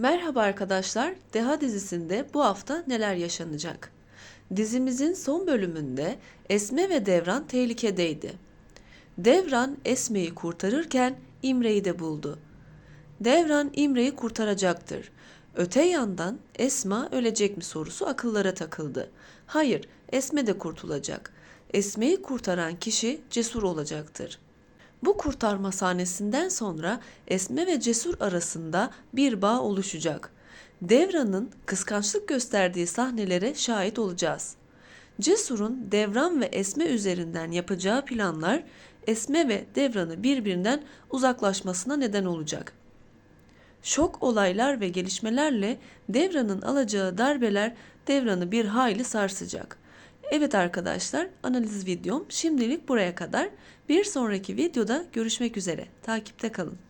Merhaba arkadaşlar, Deha dizisinde bu hafta neler yaşanacak? Dizimizin son bölümünde Esme ve Devran tehlikedeydi. Devran Esme'yi kurtarırken İmre'yi de buldu. Devran İmre'yi kurtaracaktır. Öte yandan Esma ölecek mi sorusu akıllara takıldı. Hayır, Esme de kurtulacak. Esme'yi kurtaran kişi cesur olacaktır. Bu kurtarma sahnesinden sonra Esme ve Cesur arasında bir bağ oluşacak. Devran'ın kıskançlık gösterdiği sahnelere şahit olacağız. Cesur'un Devran ve Esme üzerinden yapacağı planlar Esme ve Devran'ı birbirinden uzaklaşmasına neden olacak. Şok olaylar ve gelişmelerle Devran'ın alacağı darbeler Devran'ı bir hayli sarsacak. Evet arkadaşlar analiz videom şimdilik buraya kadar. Bir sonraki videoda görüşmek üzere. Takipte kalın.